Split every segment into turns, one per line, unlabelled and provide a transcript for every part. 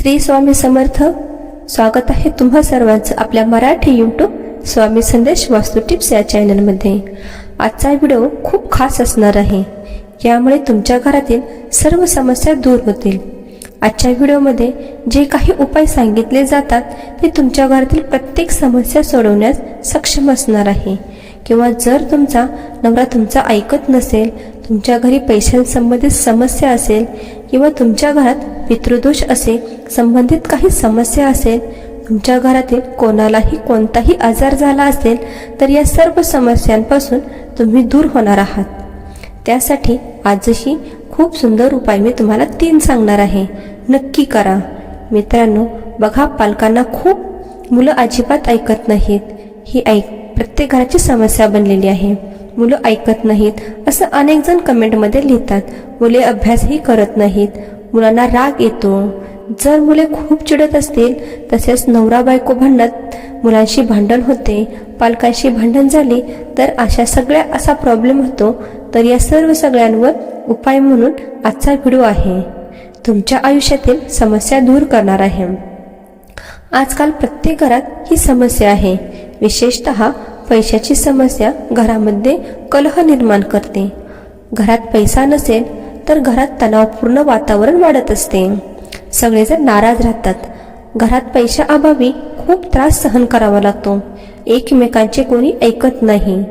श्री स्वामी समर्थ. स्वागत आहे तुम्हा सर्वांचं आपल्या मराठी यूट्यूब स्वामी संदेश वास्तू टिप्स या चॅनलमध्ये. आजचा व्हिडिओ खूप खास असणार आहे. यामुळे तुमच्या घरातील सर्व समस्या दूर होतील. आजच्या व्हिडिओमध्ये जे काही उपाय सांगितले जातात ते तुमच्या घरातील प्रत्येक समस्या सोडवण्यास सक्षम असणार आहे. किंवा जर तुमचा नवरा तुमचा ऐकत नसेल तुमच्या घरी पैशांसंबंधित समस्या असेल किंवा तुमच्या घरात पितृदोष असेल संबंधित काही समस्या असेल तुमच्या घरातील कोणालाही कोणताही आजार झाला असेल तर या सर्व समस्यांपासून तुम्ही दूर होणार आहात. त्यासाठी आजही खूप सुंदर उपाय मी तुम्हाला तीन सांगणार आहे. नक्की करा. मित्रांनो बघा पालकांना खूप मुलं अजिबात ऐकत नाहीत. ही ऐक प्रत्येक घराची समस्या बनलेली आहे. मुलं ऐकत नाहीत असं अनेक जण कमेंटमध्ये लिहितात. मुले अभ्यासही करत नाहीत. मुलांना राग येतो. जर मुले खूप चिडत असतील तसेच नवरा बायको भांडत मुलांशी भांडण होते पालकांशी भांडण झाले तर अशा सगळ्या असा प्रॉब्लेम होतो. तर या सर्व सगळ्यांवर उपाय म्हणून आजचा व्हिडिओ आहे. तुमच्या आयुष्यातील समस्या दूर करणार आहे. आजकाल प्रत्येक घरात ही समस्या आहे. विशेषत पैशाची समस्या घरामध्ये कलह निर्माण करते. घरात पैसा नसेल तर घरात तणावपूर्ण वातावरण वाढत असते. सगळेजण नाराज राहतात. घरात पैशाअभावी खूप त्रास सहन करावा लागतो. एकमेकांचे कोणी ऐकत नाही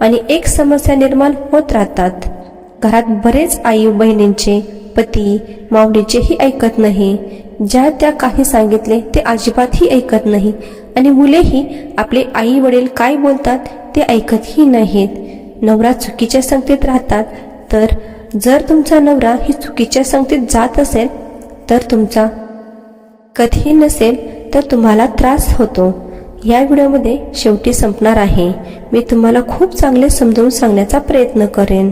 आणि एक समस्या निर्माण होत राहतात. घरात बरेच आई बहिणींचे पती मावडीचेही ऐकत नाही. ज्या त्या काही सांगितले ते अजिबातही ऐकत नाही. आणि मुलेही आपले आई वडील काय बोलतात ते ऐकतही नाहीत. नवरा चुकीच्या संगतीत राहतात तर जर तुमचा नवरा ही चुकीच्या संगतीत जात असेल तर तुमचा कधीही नसेल तर तुम्हाला त्रास होतो. या व्हिडिओमध्ये शेवटी संपणार आहे. मी तुम्हाला खूप चांगले समजावून सांगण्याचा प्रयत्न करेन.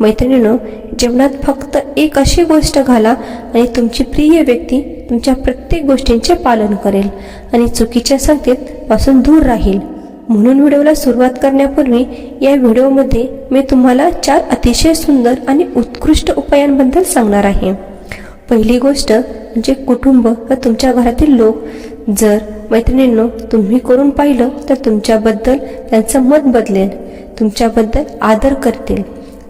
मैत्रिणीनो जेवणात फक्त एक अशी गोष्ट घाला आणि तुमची प्रिय व्यक्ती तुमच्या प्रत्येक गोष्टींचे पालन करेल आणि चुकीच्या संगतीत पासून दूर राहील. म्हणून व्हिडिओला सुरुवात करण्यापूर्वी या व्हिडिओमध्ये मी तुम्हाला चार अतिशय सुंदर आणि उत्कृष्ट उपायांबद्दल सांगणार आहे. पहिली गोष्ट म्हणजे कुटुंब व तुमच्या घरातील लोक. जर मैत्रिणींनो तुम्ही करून पाहिलं तर तुमच्याबद्दल त्यांचं मत बदलेल तुमच्याबद्दल आदर करतील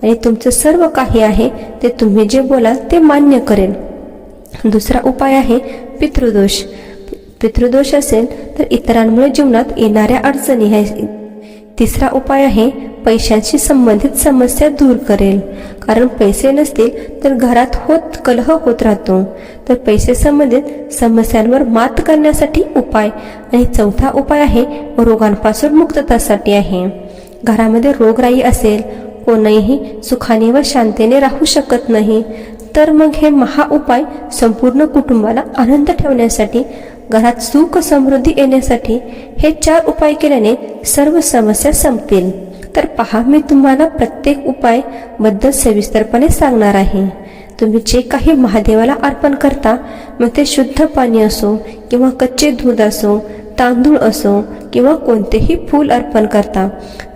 आणि तुमचं सर्व काही आहे ते तुम्ही जे बोलाल ते मान्य करेल. दुसरा उपाय आहे पितृदोष. पितृदोष असेल तर इतरांमुळे जीवनात येणाऱ्या अडचणी आहे तिसरा उपाय आहे पैशांशी संबंधित समस्या दूर करेल. कारण पैसे नसतील तर घरात होत कलह होत राहतो. तर पैसे संबंधित समस्यांवर मात करण्यासाठी उपाय. आणि चौथा उपाय आहे रोगांपासून मुक्ततासाठी आहे. घरामध्ये रोगराई असेल कोणीही सुखाने व शांतीने राहू शकत नाही. तर मग हे महा उपाय संपूर्ण कुटुंबाला आनंद ठेवण्यासाठी घरात सुख समृद्धी येण्यासाठी हे चार उपाय केल्याने सर्व समस्या संपतील. तर पहा मी तुम्हाला प्रत्येक उपायबद्दल सविस्तरपणे सांगणार आहे. तुम्ही जे काही महादेवाला अर्पण करता मग ते शुद्ध पाणी असो किंवा कच्चे दूध असो तांदूळ असो किंवा कोणतेही फूल अर्पण करता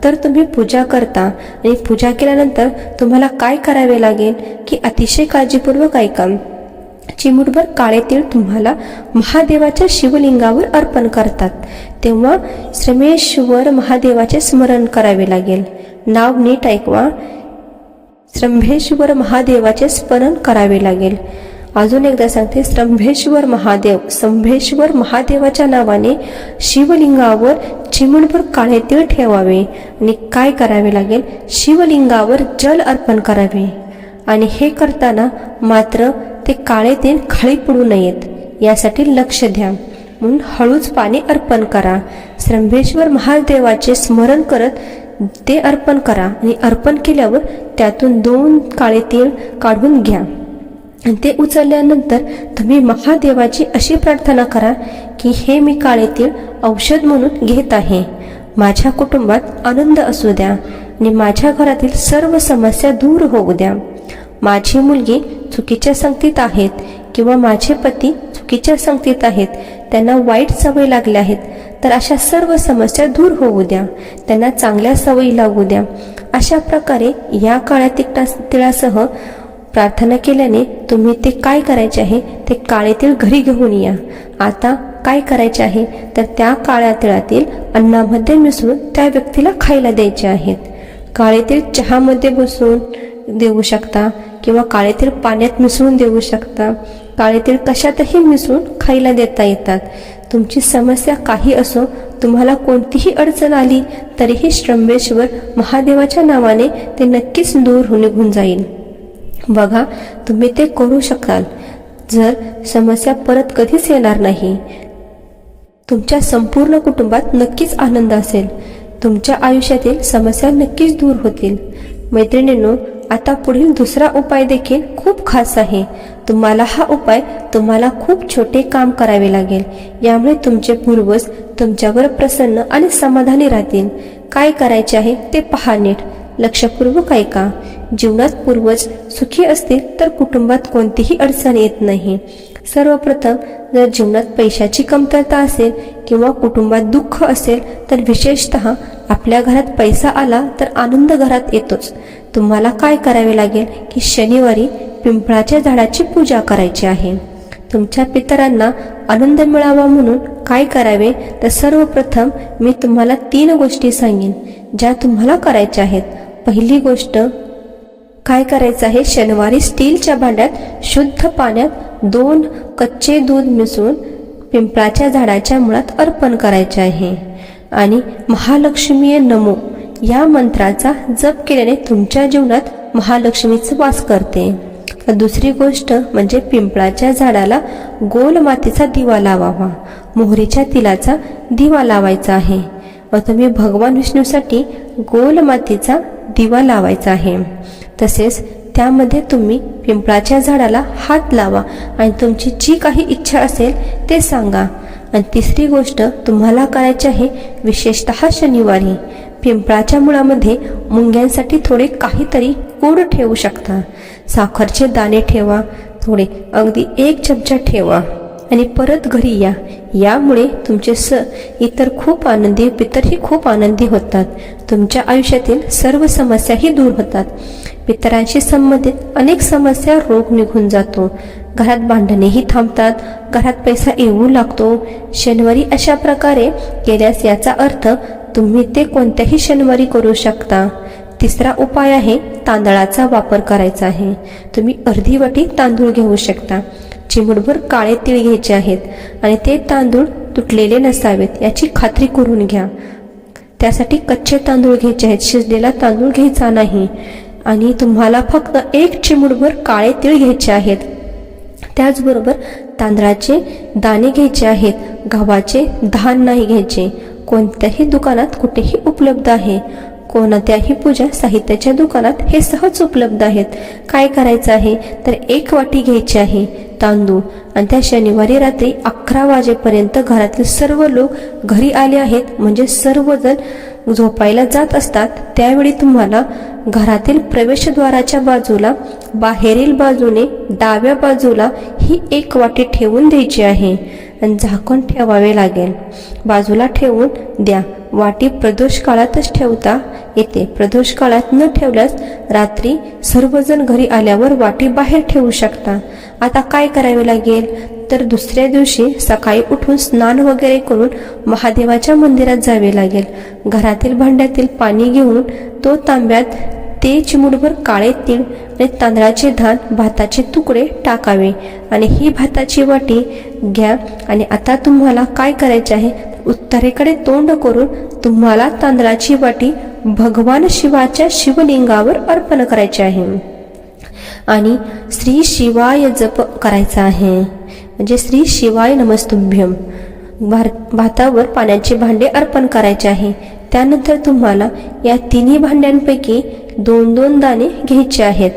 तर तुम्ही पूजा करता आणि पूजा केल्यानंतर तुम्हाला काय करावे लागेल की अतिशय काळजीपूर्वक ऐका. चिमुटभर काळे तीळ तुम्हाला महादेवाच्या शिवलिंगावर अर्पण करतात. तेव्हा श्रमेश्वर महादेवाचे स्मरण करावे लागेल. नाव नीट ऐकवा. श्रंभेश्वर महादेवाचे स्मरण करावे लागेल. अजून एकदा सांगते स्तंभेश्वर महादेव स्तंभेश्वर महादेवाच्या नावाने शिवलिंगावर चिमणभर काळे तीळ ठेवावे आणि काय करावे लागेल? शिवलिंगावर जल अर्पण करावे. आणि हे करताना मात्र ते काळे तीळ खाली पडू नयेत यासाठी लक्ष द्या. म्हणून हळूच पाणी अर्पण करा. स्तंभेश्वर महादेवाचे स्मरण करत ते अर्पण करा आणि अर्पण केल्यावर त्यातून दोन काळे तीळ काढून घ्या. ते उचलल्यानंतर तुम्ही महादेवाची अशी प्रार्थना करा की हे मी काळेतील औषध म्हणून घेत आहे. माझ्या कुटुंबात आनंद असू द्या आणि माझ्या घरातील सर्व समस्या दूर होऊ द्या. माझी मुलगी चुकीच्या संगतीत आहेत किंवा माझे पती चुकीच्या संगतीत आहेत त्यांना वाईट सवय लागल्या आहेत तर अशा सर्व समस्या दूर होऊ द्या. त्यांना चांगल्या सवयी लागू द्या. अशा प्रकारे या काळ्या तिकटा तिळासह प्रार्थना केल्याने तुम्ही ते काय करायचे आहे ते काळे तीळ घरी घेऊन या. आता काय करायचे आहे? तर त्या काळ्या तिळातील अन्नामध्ये मिसळून त्या व्यक्तीला खायला द्यायचे आहेत. काळे तीळ चहामध्ये बसून देऊ शकता किंवा काळे तीळ पाण्यात मिसळून देऊ शकता. काळे तीळ कशातही मिसळून खायला देता येतात. तुमची समस्या काही असो तुम्हाला कोणतीही अडचण आली तरीही श्रमेश्वर महादेवाच्या नावाने ते नक्कीच दूर निघून जाईल. बघा तुम्ही ते करू शकाल. जर समस्या परत कधीच येणार नाही तुमच्या संपूर्ण कुटुंबात नक्कीच आनंद असेल. तुमच्या आयुष्यातील समस्या नक्कीच दूर होतील. मैत्रिणींनो आता पुढील दुसरा उपाय देखील खूप खास आहे. तुम्हाला हा उपाय तुम्हाला खूप छोटे काम करावे लागेल. यामुळे तुमचे पूर्वज तुमच्यावर प्रसन्न आणि समाधानी राहतील. काय करायचे आहे ते पहा नीट. लक्षपूर्वक ऐका. जीवनात पूर्वज सुखी असतील तर कुटुंबात कोणतीही अडचण येत नाही. सर्वप्रथम जर जीवनात पैशाची कमतरता असेल किंवा कुटुंबात दुःख असेल तर विशेषत आपल्या घरात पैसा आला तर आनंद घरात येतोच. तुम्हाला काय करावे लागेल की शनिवारी पिंपळाच्या झाडाची पूजा करायची आहे. तुमच्या पितरांना आनंद मिळावा म्हणून काय करावे? तर सर्वप्रथम मी तुम्हाला तीन गोष्टी सांगेन ज्या तुम्हाला करायच्या आहेत. पहिली गोष्ट काय करायचं आहे? शनिवारी स्टीलच्या भांड्यात शुद्ध पाण्यात दोन कच्चे दूध मिसळून पिंपळाच्या झाडाच्या मुळात अर्पण करायचे आहे. आणि महालक्ष्मी नमो या मंत्राचा जप केल्याने तुमच्या जीवनात महालक्ष्मीचं वास करते. दुसरी गोष्ट म्हणजे पिंपळाच्या झाडाला गोल मातीचा दिवा लावावा. मोहरीच्या तिलाचा दिवा लावायचा आहे. व तुम्ही भगवान विष्णूसाठी गोल मातीचा दिवा लावायचा आहे. तसेच त्यामध्ये तुम्ही पिंपळाच्या झाडाला हात लावा आणि तुमची जी काही इच्छा असेल ते सांगा. आणि तिसरी गोष्ट तुम्हाला करायची आहे विशेषत शनिवारी. पिंपळाच्या मुळामध्ये मुंग्यांसाठी थोडे काहीतरी गोड ठेवू शकता. साखरचे दाणे ठेवा थोडे अगदी एक चमचा ठेवा. आणि परत घरी या. यामुळे तुमचे स इतर खूप आनंदी पितरही खूप आनंदी होतात. तुमच्या आयुष्यातील सर्व समस्याही दूर होतात. पितरांशी संबंधित अनेक समस्या रोग निघून जातो. घरात भांडणेही थांबतात. घरात पैसा येऊ लागतो. शनिवारी अशा प्रकारे केल्यास याचा अर्थ तुम्ही ते कोणत्याही शनिवारी करू शकता. तिसरा उपाय आहे तांदळाचा वापर करायचा आहे. तुम्ही अर्धी वाटी तांदूळ घेऊ शकता. चिमूटभर काळे तीळ घ्यायचे आहेत आणि ते तांदूळ तुटलेले नसावेत याची खात्री करून घ्या. त्यासाठी कच्चे तांदूळ घ्यायचे आहेत शिजलेला तांदूळ घ्यायचा नाही. आणि तुम्हाला फक्त एक चिमूटभर काळे तीळ घ्यायचे आहेत. त्याचबरोबर तांदळाचे दाणे घ्यायचे आहेत गव्हाचे धान नाही घ्यायचे. कोणत्याही दुकानात कुठेही उपलब्ध आहे. कोणत्याही पूजा साहित्याच्या दुकानात हे सहज उपलब्ध आहेत. काय करायचं आहे? तर एक वाटी घ्यायची आहे तांदूळ. आणि त्या शनिवारी रात्री अकरा वाजेपर्यंत घरातील सर्व लोक घरी आले आहेत. म्हणजे सर्वजण झोपायला जात असतात. त्यावेळी तुम्हाला घरातील प्रवेशद्वाराच्या बाजूला बाहेरील बाजूने डाव्या बाजूला ही एक वाटी ठेवून द्यायची आहे. झाकण ठेवावे लागेल. बाजूला ठेवून द्या. वाटी प्रदोष काळातच ठेवता येते. प्रदोष काळात न ठेवल्यास रात्री सर्वजण घरी आल्यावर वाटी बाहेर ठेवू शकता. आता काय करावे लागेल? तर दुसऱ्या दिवशी सकाळी उठून स्नान वगैरे करून महादेवाच्या मंदिरात जावे लागेल. घरातील भांड्यातील पाणी घेऊन तो तांब्यात ते चिमुडभर काळे तीळ आणि तांदळाचे धान भाताचे तुकडे टाकावे. आणि ही भाताची वाटी घ्या आणि आता तुम्हाला काय करायचे आहे उत्तरेकडे तोंड करून तुम्हाला तांदळाची वाटी भगवान शिवाच्या शिवलिंगावर अर्पण करायचे आहे. आणि श्री शिवाय जप करायचा आहे. म्हणजे श्री शिवाय नमस्तुभ्यम भार भातावर पाण्याचे भांडे अर्पण करायचे आहे. त्यानंतर तुम्हाला या तिन्ही भांड्यांपैकी दोन दोन दाणे घ्यायचे आहेत.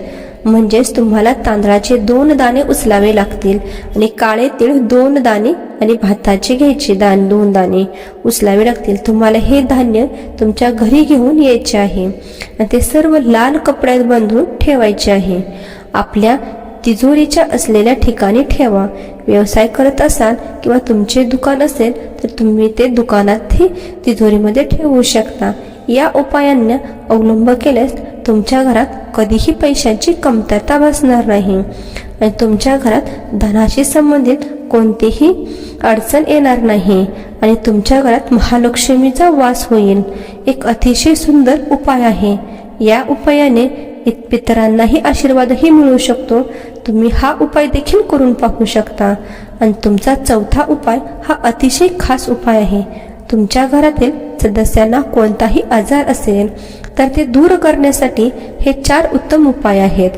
म्हणजेच तुम्हाला तांदळाचे दोन दाणे उचलावे लागतील आणि काळे तीळ दोन दाणे आणि भाताचे घ्यायचे दान दोन दाणे उचलावे लागतील. तुम्हाला हे धान्य तुमच्या घरी घेऊन यायचे आहे. आणि ते सर्व लाल कपड्यात बांधून ठेवायचे आहे. आपल्या तिजोरीच्या असलेल्या ठिकाणी ठेवा. व्यवसाय करत असाल किंवा तुमचे दुकान असेल तर तुम्ही ते दुकानातही तिजोरीमध्ये ठेवू शकता. या उपायांना अवलंब केल्यास तुमच्या घरात कधीही पैशांची कमतरता भासणार नाही. आणि तुमच्या घरात धनाशी संबंधित कोणतीही अडचण येणार नाही. आणि तुमच्या घरात महालक्ष्मीचा वास होईल. एक अतिशय सुंदर उपाय आहे. या उपायाने इत- पितरांनाही आशीर्वादही मिळू शकतो. तुम्ही हा उपाय देखील करून पाहू शकता. आणि तुमचा चौथा उपाय हा अतिशय खास उपाय आहे. तुमच्या घरातील सदस्यांना कोणताही आजार असेल तर ते दूर करण्यासाठी हे चार उत्तम उपाय आहेत.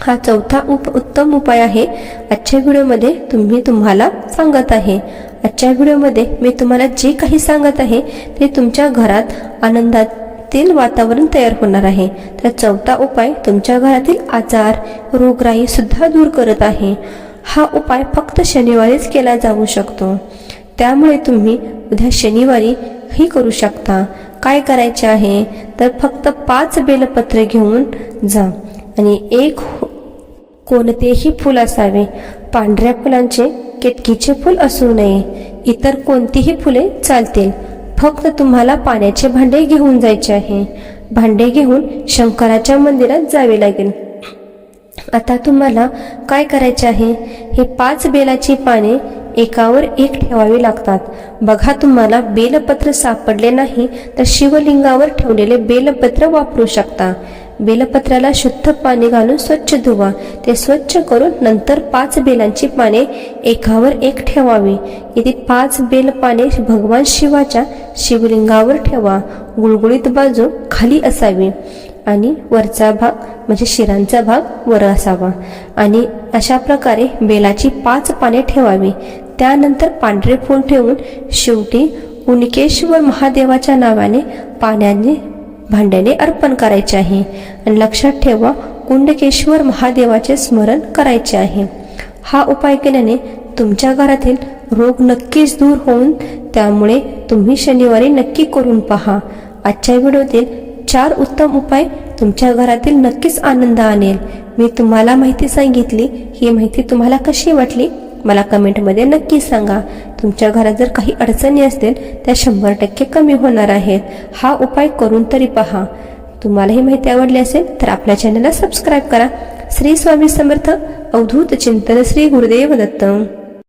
हा चौथा उप उत्तम उपाय आहे आजच्या व्हिडिओमध्ये तुम्ही तुम्हाला सांगत आहे. आजच्या व्हिडिओमध्ये मी तुम्हाला जे काही सांगत आहे ते तुमच्या घरात आनंदात आनंदातील वातावरण तयार होणार आहे. तर चौथा उपाय तुमच्या घरातील आजार रोगराई सुद्धा दूर करत आहे. हा उपाय फक्त शनिवारीच केला जाऊ शकतो. त्यामुळे तुम्ही उद्या शनिवारी ही करू शकता. काय करायचे आहे? तर फक्त पाच बेलपत्रे घेऊन जा आणि एक कोणतेही फूल असावे. पांढऱ्या फुलांचे केतकीचे फूल असू नये. इतर कोणतीही फुले चालतील. फक्त तुम्हाला पाण्याचे भांडे घेऊन जायचे आहे. भांडे घेऊन शंकराच्या मंदिरात जावे लागेल. आता तुम्हाला काय करायचे आहे? हे पाच बेलाची पाने एकावर एक ठेवावी लागतात. बघा तुम्हाला बेलपत्र सापडले नाही तर शिवलिंगावर ठेवलेले बेलपत्र वापरू शकता. बेलपत्राला शुद्ध पाणी घालून स्वच्छ धुवा. ते स्वच्छ करून नंतर पाच बेलांची पाने एकावर एक ठेवावी. इथे पाच बेल पाने भगवान शिवाच्या शिवलिंगावर ठेवा. गुळगुळीत बाजू खाली असावी आणि वरचा भाग म्हणजे शिरांचा भाग वर असावा. आणि अशा प्रकारे बेलाची पाच पाने ठेवावी. त्यानंतर पांढरे फूल ठेवून शेवटी उनकेश्वर महादेवाच्या नावाने पाण्याने भांड्याने अर्पण करायचे आहे. आणि लक्षात ठेवा कुंडकेश्वर महादेवाचे स्मरण करायचे आहे. हा उपाय केल्याने तुमच्या घरातील रोग नक्कीच दूर होऊन त्यामुळे तुम्ही शनिवारी नक्की करून पहा. आजच्या व्हिडिओतील चार उत्तम उपाय तुमच्या घरातील नक्कीच आनंद आणेल. मी तुम्हाला माहिती सांगितली. ही माहिती तुम्हाला कशी वाटली? मला कमेंटमध्ये नक्की सांगा. तुमच्या घरात जर काही अडचणी असतील त्या शंभर टक्के कमी होणार आहेत. हा उपाय करून तरी पहा. तुम्हाला ही माहिती आवडली असेल तर आपल्या चॅनलला सबस्क्राईब करा. श्री स्वामी समर्थ अवधूत चिंतन श्री गुरुदेव दत्त